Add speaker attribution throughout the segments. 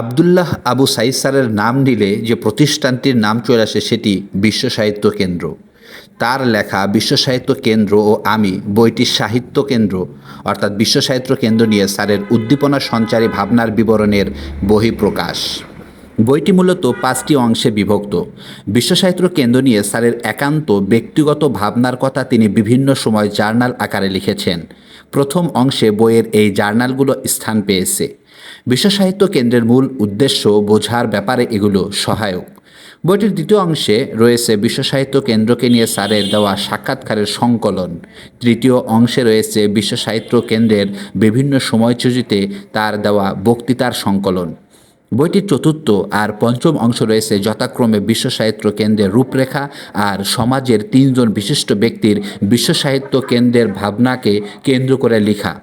Speaker 1: আবদুল্লাহ আবু সাইদ স্যারের নাম নিলে যে প্রতিষ্ঠানটির নাম চলে আসে সেটি বিশ্ব সাহিত্য কেন্দ্র। তার লেখা বিশ্ব সাহিত্য কেন্দ্র ও আমি বইটি সাহিত্য কেন্দ্র, অর্থাৎ বিশ্ব সাহিত্য কেন্দ্র নিয়ে স্যারের উদ্দীপনা সঞ্চারী ভাবনার বিবরণের বহিঃপ্রকাশ। বইটি মূলত পাঁচটি অংশে বিভক্ত। বিশ্ব সাহিত্য কেন্দ্র নিয়ে স্যারের একান্ত ব্যক্তিগত ভাবনার কথা তিনি বিভিন্ন সময় জার্নাল আকারে লিখেছেন। প্রথম অংশে বইয়ের এই জার্নালগুলো স্থান পেয়েছে। বিশ্ব সাহিত্য কেন্দ্রের মূল উদ্দেশ্য বোঝার ব্যাপারে এগুলো সহায়ক। বইটির দ্বিতীয় অংশে রয়েছে বিশ্ব সাহিত্য কেন্দ্রকে নিয়ে স্যারের দেওয়া সাক্ষাৎকারের সংকলন। তৃতীয় অংশে রয়েছে বিশ্ব সাহিত্য কেন্দ্রের বিভিন্ন সময়সূচিতে তার দেওয়া বক্তৃতার সংকলন। বইটির চতুর্থ আর পঞ্চম অংশ রয়েছে যথাক্রমে বিশ্ব সাহিত্য কেন্দ্রের রূপরেখা আর সমাজের তিনজন বিশিষ্ট ব্যক্তির বিশ্ব সাহিত্য কেন্দ্রের ভাবনাকে কেন্দ্র করে লেখা।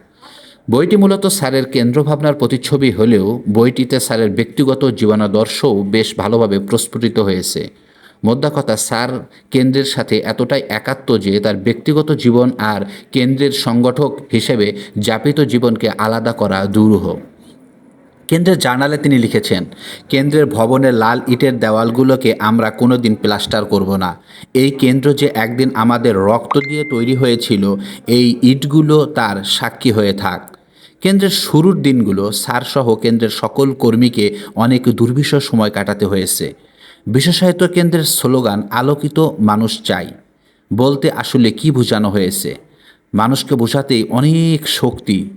Speaker 1: বইটি মূলত স্যারের কেন্দ্রভাবনার প্রতিচ্ছবি হলেও বইটিতে স্যারের ব্যক্তিগত জীবনাদর্শও বেশ ভালোভাবে প্রস্ফুটিত হয়েছে। মোদ্দা কথা, স্যার কেন্দ্রের সাথে এতটাই একাত্ম যে তার ব্যক্তিগত জীবন আর কেন্দ্রের সংগঠক হিসেবে যাপিত জীবনকে আলাদা করা দুরূহ। কেন্দ্রের জার্নালে তিনি লিখেছেন, কেন্দ্রের ভবনের লাল ইটের দেওয়ালগুলোকে আমরা কোনো দিন প্লাস্টার করব না। এই কেন্দ্র যে একদিন আমাদের রক্ত দিয়ে তৈরি হয়েছিল, এই ইটগুলো তার সাক্ষী হয়ে থাক। কেন্দ্রের শুরুর দিনগুলো সারসহ কেন্দ্রের সকল কর্মীকে অনেক দুর্বিষহ সময় কাটাতে হয়েছে। সাহিত্য কেন্দ্রের স্লোগান, আলোকিত মানুষ চাই। বলতে আসলে কি বোঝানো হয়েছে? মানুষকে বোঝাতেই অনেক শক্তি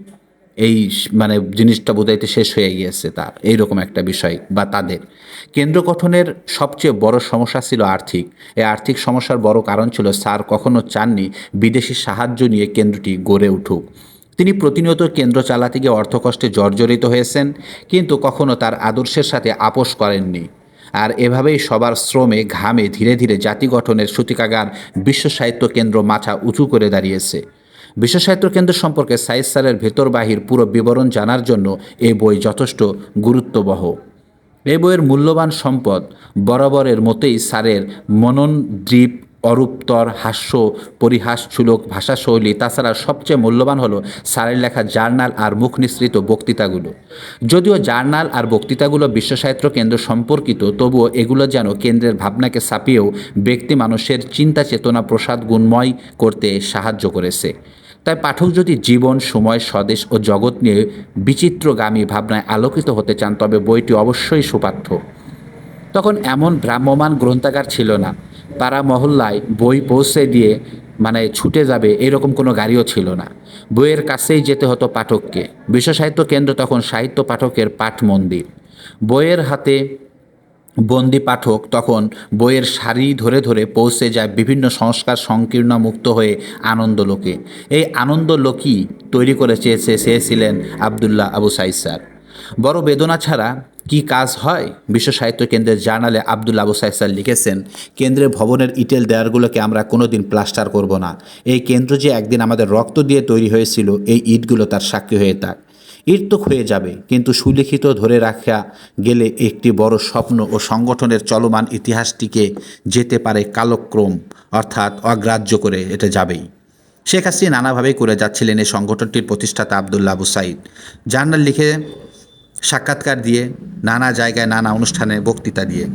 Speaker 1: এই মানে জিনিসটা বোঝাইতে শেষ হয়ে গিয়েছে তার। এইরকম একটা বিষয় বা তাদের। কেন্দ্র গঠনের সবচেয়ে বড় সমস্যা ছিল আর্থিক। এই আর্থিক সমস্যার বড় কারণ ছিল স্যার কখনো চাননি বিদেশি সাহায্য নিয়ে কেন্দ্রটি গড়ে উঠুক। তিনি প্রতিনিয়ত কেন্দ্র চালাতে গিয়ে অর্থকষ্টে জর্জরিত হয়েছেন, কিন্তু কখনো তার আদর্শের সাথে আপোষ করেননি। আর এভাবেই সবার শ্রমে ঘামে ধীরে ধীরে জাতি গঠনের সূতিকাগার বিশ্ব সাহিত্য কেন্দ্র মাথা উঁচু করে দাঁড়িয়েছে। বিশ্ব সাহিত্য কেন্দ্র সম্পর্কে সাইজ স্যারের ভেতর বাহির পুরো বিবরণ জানার জন্য এই বই যথেষ্ট গুরুত্ববহ। এই বইয়ের মূল্যবান সম্পদ বরাবরের মতোই স্যারের মননদ্বীপ অরূপতর হাস্য পরিহাসছুলক ভাষাশৈলী, তাছাড়া সবচেয়ে মূল্যবান হলো স্যারের লেখা জার্নাল আর মুখ নিঃসৃত বক্তৃতাগুলো। যদিও জার্নাল আর বক্তৃতাগুলো বিশ্ব সাহিত্য কেন্দ্র সম্পর্কিত, তবুও এগুলো যেন কেন্দ্রের ভাবনাকে ছাপিয়েও ব্যক্তি মানুষের চিন্তা চেতনা প্রসাদ গুণময় করতে সাহায্য করেছে। তাই পাঠক যদি জীবন, সময়, স্বদেশ ও জগৎ নিয়ে বিচিত্রগামী ভাবনায় আলোকিত হতে চান, তবে বইটি অবশ্যই সুপাঠ্য। তখন এমন ভ্রাম্যমান গ্রন্থাগার ছিল না। পাড়া মহল্লায় বই পৌঁছে দিয়ে মানে ছুটে যাবে, এরকম কোনো গাড়িও ছিল না। বইয়ের কাছেই যেতে হতো পাঠককে। বিশ্ব সাহিত্য কেন্দ্র তখন সাহিত্য পাঠকের পাঠ মন্দির বইয়ের হাতে বন্দি পাঠক তখন বইয়ের সারি ধরে ধরে পৌঁছে যায় বিভিন্ন সংস্কার সংকীর্ণ মুক্ত হয়ে আনন্দলোকে এই আনন্দলোকই তৈরি করে চেয়েছে চেয়েছিলেন আবদুল্লাহ আবু সাইদ স্যার। বড় বেদনা ছাড়া কি কাজ হয়? বিশ্ব সাহিত্য কেন্দ্রের জার্নালে আবদুল্লা আবু সাইদ স্যার লিখেছেন, কেন্দ্রের ভবনের ইটেল দেয়ারগুলোকে আমরা কোনোদিন প্লাস্টার করব না। এই কেন্দ্র যে একদিন আমাদের রক্ত দিয়ে তৈরি হয়েছিল, এই ইটগুলো তার সাক্ষী হয়ে থাক। ইট তো ক্ষয়ে যাবে, কিন্তু সুলিখিত ধরে রাখা গেলে একটি বড় স্বপ্ন ও সংগঠনের চলমান ইতিহাসটিকে যেতে পারে কালক্রম অর্থাৎ অগ্রাহ্য করে এটা যাবেই। শেখ হাসিনা নানাভাবেই করে যাচ্ছিলেন এই সংগঠনটির প্রতিষ্ঠাতা আবদুল্লা আবু সাইদ। জার্নাল লিখে সাক্ষাৎকার দিয়ে, নানা জায়গায় নানা অনুষ্ঠানে বক্তৃতা দিয়ে।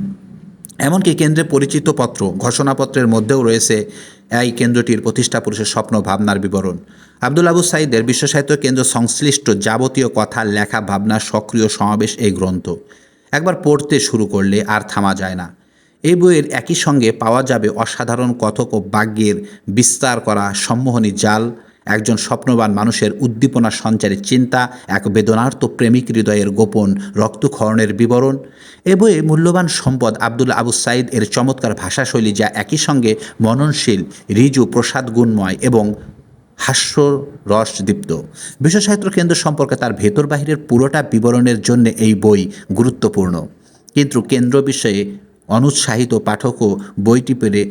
Speaker 1: এমনকি কেন্দ্রে পরিচিত পত্র, ঘোষণাপত্রের মধ্যেও রয়েছে এই কেন্দ্রটির প্রতিষ্ঠা পুরুষের স্বপ্ন, ভাবনার বিবরণ। আব্দুল আবু সাইদের বিশ্ব সাহিত্য কেন্দ্র সংশ্লিষ্ট যাবতীয় কথা, লেখা, ভাবনা, সক্রিয় সমাবেশ, এই গ্রন্থ। একবার পড়তে শুরু করলে আর থামা যায় না। এই বইয়ের একই সঙ্গে পাওয়া যাবে অসাধারণ কথক ও বাগ্যের বিস্তার করা সম্মোহনী জাল একজন স্বপ্নবান মানুষের উদ্দীপনা সঞ্চারী চিন্তা, এক বেদনার্ত প্রেমিক হৃদয়ের গোপন রক্তক্ষরণের বিবরণ। এ বইয়ে মূল্যবান সম্পদ আব্দুল আবু সাইদ এর চমৎকার ভাষাশৈলী যা একই সঙ্গে মননশীল, রিজু, প্রসাদ গুণময় এবং হাস্য বিশ্ব সাহিত্য কেন্দ্র সম্পর্কে তার ভেতর বাহিরের পুরোটা বিবরণের জন্য এই বই গুরুত্বপূর্ণ। কিন্তু কেন্দ্র বিষয়ে অনুৎসাহিত পাঠকও বইটি পেরে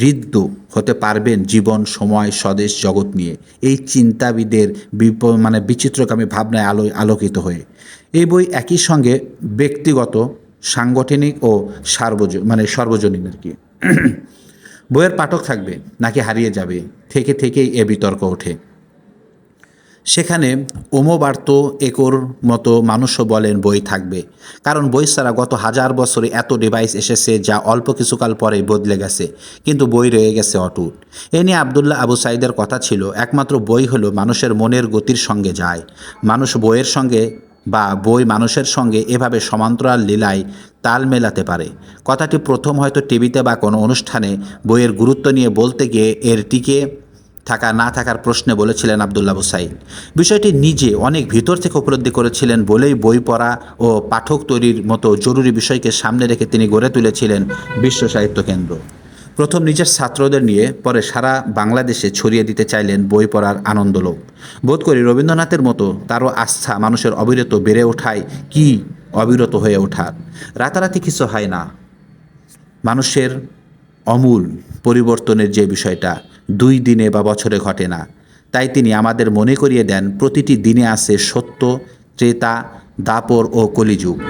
Speaker 1: হৃদ্য হতে পারবেন জীবন, সময়, স্বদেশ, জগৎ নিয়ে। এই চিন্তাবিদের বিপ মানে বিচিত্রকামী ভাবনায় আলো, আলোকিত হয়ে। এই বই একই সঙ্গে ব্যক্তিগত, সাংগঠনিক ও সার্বজ মানে সর্বজনীন আর কি। বইয়ের পাঠক থাকবে, নাকি হারিয়ে যাবে, থেকে থেকেই এ বিতর্ক ওঠে। সেখানে ওমোবার্ত একর মতো মানুষও বলেন বই থাকবে। কারণ বই ছাড়া গত হাজার বছরে এত ডিভাইস এসেছে যা অল্প কিছুকাল পরেই বদলে গেছে, কিন্তু বই রয়ে গেছে অটুট। এ নিয়ে আবদুল্লাহ আবু সাইদের কথা ছিল, একমাত্র বই হলো মানুষের মনের গতির সঙ্গে যায়। মানুষ বইয়ের সঙ্গে বা বই মানুষের সঙ্গে এভাবে সমান্তরাল লীলায় তাল মেলাতে পারে। কথাটি প্রথম হয়তো টিভিতে বা কোনো অনুষ্ঠানে বইয়ের গুরুত্ব নিয়ে বলতে গিয়ে এর টিকে থাকা না থাকার প্রশ্নে বলেছিলেন আবদুল্লাহ সাইদ বিষয়টি নিজে অনেক ভিতর থেকে উপলব্ধি করেছিলেন বলেই বই পড়া ও পাঠক তৈরির মতো জরুরি বিষয়কে সামনে রেখে তিনি গড়ে তুলেছিলেন বিশ্ব সাহিত্য কেন্দ্র। প্রথম নিজের ছাত্রদের নিয়ে পরে সারা বাংলাদেশে ছড়িয়ে দিতে চাইলেন বই পড়ার আনন্দলোক বোধ করি রবীন্দ্রনাথের মতো তারও আস্থা মানুষের অবিরত বেড়ে ওঠায় কি অবিরত হয়ে ওঠার? রাতারাতি কিছু হয় না। মানুষের অমূল পরিবর্তনের যে বিষয়টা দুই দিনে বা বছরে ঘটে না। তাই তিনি আমাদের মনে করিয়ে দেন, প্রতিটি দিনে আছে সত্য, ত্রেতা, দাপর ও কলিযুগ।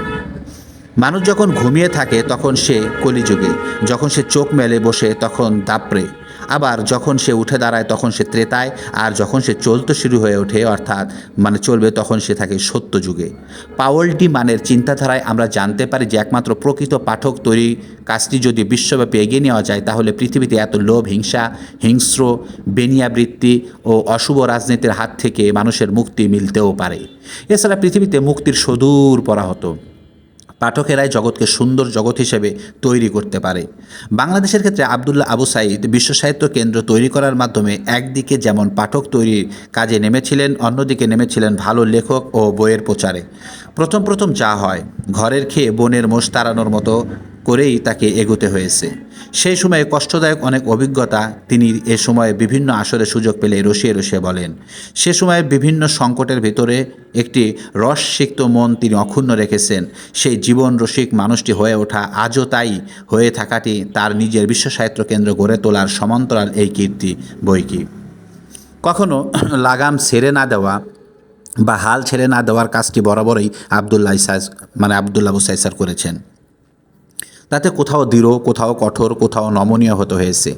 Speaker 1: মানুষ যখন ঘুমিয়ে থাকে তখন সে কলিযুগে, যখন সে চোখ মেলে বসে তখন দাপরে। আবার যখন সে উঠে দাঁড়ায়, তখন সে ত্রেতায়, আর যখন সে চলতে শুরু হয়ে ওঠে, অর্থাৎ মানে চলবে তখন সে থাকে সত্য যুগে। পাওয়ালটি মানের চিন্তাধারায় আমরা জানতে পারি যে একমাত্র প্রকৃত পাঠক তৈরি কাজটি যদি বিশ্বব্যাপী এগিয়ে নেওয়া যায়, তাহলে পৃথিবীতে এত লোভ, হিংসা, হিংস্র, বেনিয়াবৃত্তি ও অশুভ রাজনীতির হাত থেকে মানুষের মুক্তি মিলতেও পারে। এছাড়া পৃথিবীতে মুক্তির সদূর পরা হতো পাঠকেরাই জগৎকে সুন্দর জগৎ হিসেবে তৈরি করতে পারে। বাংলাদেশের ক্ষেত্রে আবদুল্লাহ আবু সাইদ বিশ্ব সাহিত্য কেন্দ্র তৈরি করার মাধ্যমে একদিকে যেমন পাঠক তৈরির কাজে নেমেছিলেন, অন্যদিকে নেমেছিলেন ভালো লেখক ও বইয়ের প্রচারে। প্রথম প্রথম যা হয়, ঘরের খেয়ে বনের মোষ তাড়ানোর মতো করেই তাকে এগোতে হয়েছে। সেই সময়ে কষ্টদায়ক অনেক অভিজ্ঞতা তিনি এ সময়ে বিভিন্ন আসরে সুযোগ পেলে রসিয়ে রসিয়ে বলেন। সে সময়ে বিভিন্ন সংকটের ভিতরে একটি রসসিক্ত মন তিনি অক্ষুণ্ণ রেখেছেন। সেই জীবন রসিক মানুষটি হয়ে ওঠা আজও তাই হয়ে থাকাটি তার নিজের বিশ্ব সাহিত্য কেন্দ্র গড়ে তোলার সমান্তরাল এই কীর্তি বইকি কখনো লাগাম ছেড়ে না দেওয়া বা হাল ছেড়ে না দেওয়ার কাজটি বরাবরই আবদুল্লাহ ইসাজ মানে আবদুল্লাহ বুসাইসার করেছেন। তাতে কোথাও দৃঢ়, কোথাও কঠোর, কোথাও নমনীয় হতে হয়েছে।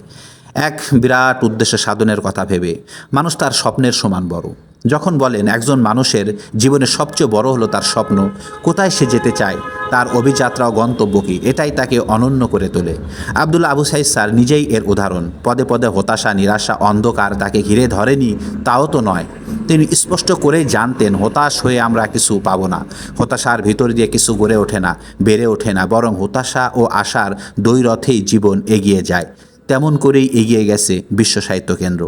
Speaker 1: এক বিরাট উদ্দেশ্য সাধনের কথা ভেবে মানুষ তার স্বপ্নের সমান বড়। যখন বলেন, একজন মানুষের জীবনে সবচেয়ে বড় হলো তার স্বপ্ন। কোথায় সে যেতে চায়? তার অভিযাত্রা ও গন্তব্য কী? এটাই তাকে অনন্য করে তোলে। আবদুল্লা আবু সাইদ স্যার নিজেই এর উদাহরণ। পদে পদে হতাশা, নিরাশা, অন্ধকার তাকে ঘিরে ধরেনি, তাও তো নয়। তিনি স্পষ্ট করেই জানতেন, হতাশ হয়ে আমরা কিছু পাবো না। হতাশার ভিতর দিয়ে কিছু গড়ে ওঠে না, বেড়ে ওঠে না, বরং হতাশা ও আশার দৈরথেই জীবন এগিয়ে যায়। তেমন করেই এগিয়ে গেছে বিশ্ব সাহিত্য কেন্দ্র।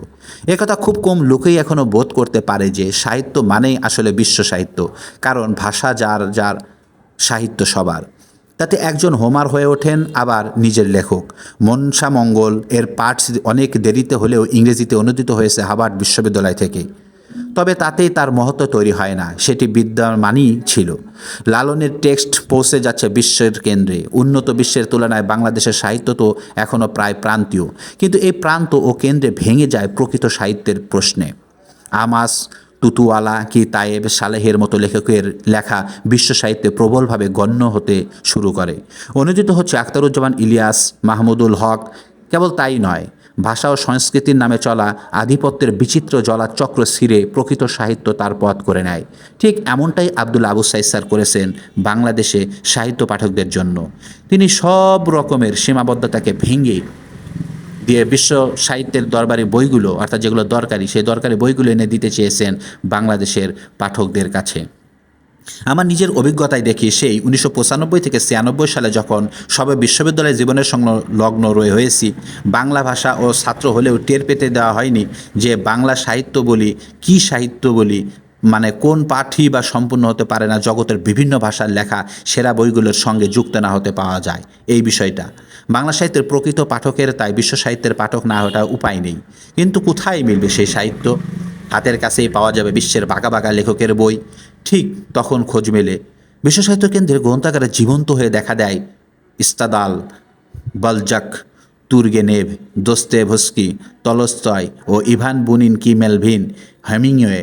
Speaker 1: একথা খুব কম লোকেই এখনও বোধ করতে পারে যে সাহিত্য মানেই আসলে বিশ্ব সাহিত্য, কারণ ভাষা যার যার সাহিত্য সবার। তাতে একজন হোমার হয়ে ওঠেন আবার নিজের লেখক। মনসা মঙ্গল এর পাঠ অনেক দেরিতে হলেও ইংরেজিতে অনুদিত হয়েছে হাবার্ড বিশ্ববিদ্যালয় থেকে। তবে তাতেই তার মহত্ব তৈরি হয় না, সেটি বিদ্যমানই ছিল। লালনের টেক্সট পৌঁছে যাচ্ছে বিশ্বের কেন্দ্রে। উন্নত বিশ্বের তুলনায় বাংলাদেশের সাহিত্য তো এখনও প্রায় প্রান্তীয়। কিন্তু এই প্রান্ত ও কেন্দ্রে ভেঙে যায় প্রকৃত সাহিত্যের প্রশ্নে। আমাস, তুতুওয়ালা কি তায়েব সালেহের মতো লেখকের লেখা বিশ্ব সাহিত্যে প্রবলভাবে গণ্য হতে শুরু করে। অনুদিত হচ্ছে আখতারুজ্জামান ইলিয়াস, মাহমুদুল হক, কেবল তাই নয়। ভাষা ও সংস্কৃতির নামে চলা আধিপত্যের বিচিত্র জলা চক্র ছিঁড়ে প্রকৃত সাহিত্য তার পথ করে নেয়। ঠিক এমনটাই আব্দুল আবু সাইসার করেছেন বাংলাদেশে সাহিত্য পাঠকদের জন্য। তিনি সব রকমের সীমাবদ্ধতাকে ভেঙে দিয়ে বিশ্ব সাহিত্যের দরবারি বইগুলো, অর্থাৎ যেগুলো দরকারি, সেই দরকারি বইগুলো এনে দিতে চেয়েছেন বাংলাদেশের পাঠকদের কাছে। আমার নিজের অভিজ্ঞতায় দেখি সেই উনিশশো পঁচানব্বই থেকে ছিয়ানব্বই সালে যখন সবে বিশ্ববিদ্যালয় জীবনের সঙ্গে লগ্ন রয়ে হয়েছি, বাংলা ভাষা ও ছাত্র হলেও টের পেতে দেওয়া হয়নি যে বাংলা সাহিত্য বলি কি সাহিত্য বলি মানে কোন পাঠই বা সম্পূর্ণ হতে পারে না, জগতের বিভিন্ন ভাষার লেখা, সেরা বইগুলোর সঙ্গে যুক্ত না হতে পাওয়া যায়। এই বিষয়টা। বাংলা সাহিত্যের প্রকৃত পাঠকের তাই বিশ্ব সাহিত্যের পাঠক না হওয়াটা উপায় নেই। কিন্তু কোথায় মিলবে সেই সাহিত্য? হাতের কাছেই পাওয়া যাবে বিশ্বের বাঁকা বাঁকা লেখকের বই। ঠিক তখন খোঁজ মেলে। বিশ্ব সাহিত্য কেন্দ্রের গ্রন্থাগারে জীবন্ত হয়ে দেখা দেয় ইস্তাদাল, বলজাক, তুর্গেনেভ, দোস্তেভস্কি, তলস্তয় ও ইভান বুনিন কি মেলভিন, হেমিংওয়ে,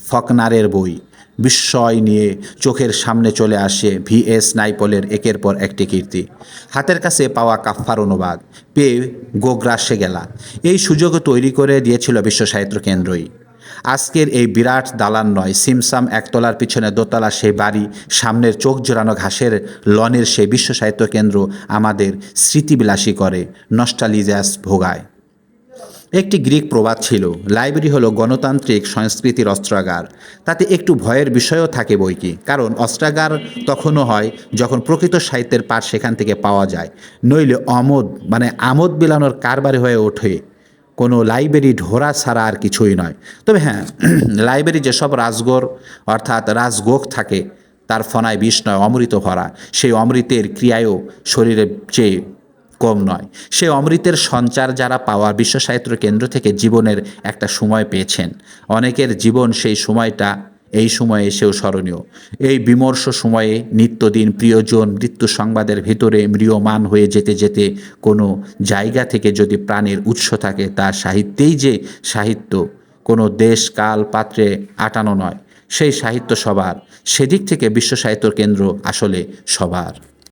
Speaker 1: ফকনারের বই। বিস্ময় নিয়ে চোখের সামনে চলে আসে ভি এস নাইপলের একের পর একটি কীর্তি। হাতের কাছে পাওয়া কাফার অনুবাদ, পেয়ে গোগ্রাসে গেলা। এই সুযোগ তৈরি করে দিয়েছিল বিশ্ব সাহিত্য কেন্দ্রই। আজকের এই বিরাট দালান নয়। সিমসাম একতলার পিছনে দোতলা সেই বাড়ি, সামনের চোখ জোড়ানো ঘাসের লনের সেই বিশ্ব সাহিত্য কেন্দ্র আমাদের স্মৃতিবিলাসী করে নস্টালিজাস ভোগায়। একটি গ্রিক প্রবাদ ছিল, লাইব্রেরি হলো গণতান্ত্রিক সংস্কৃতির অস্ত্রাগার। তাতে একটু ভয়ের বিষয়ও থাকে বই কি কারণ অস্ত্রাগার তখনও হয় যখন প্রকৃত সাহিত্যের পাঠ সেখান থেকে পাওয়া যায়। নইলে অমোদ মানে আমোদ বিলানোর কারবারে হয়ে ওঠে। কোনো লাইব্রেরি ঢোরা ছাড়া আর কিছুই নয়। তবে হ্যাঁ লাইব্রেরি যেসব রাজগোর অর্থাৎ রাজগোখ থাকে, তার ফনায় বিষ নয়, অমৃত ভরা। সেই অমৃতের ক্রিয়ায়ও শরীরের চেয়ে কম নয়। সে অমৃতের সঞ্চার যারা পাওয়া বিশ্ব সাহিত্য কেন্দ্র থেকে জীবনের একটা সময় পেয়েছেন। অনেকের জীবন সেই সময়টা এই সময়ে এসেও স্মরণীয়। এই বিমর্ষ সময়ে নিত্যদিন প্রিয়জন মৃত্যু সংবাদের ভিতরে ম্রিয়মান হয়ে যেতে যেতে কোনো জায়গা থেকে যদি প্রাণের উৎস থাকে, তা সাহিত্যেই যে সাহিত্য, কোনো দেশ কাল পাত্রে আটানো নয়। সেই সাহিত্য সবার, সেদিক থেকে বিশ্ব সাহিত্য কেন্দ্র আসলে সবার।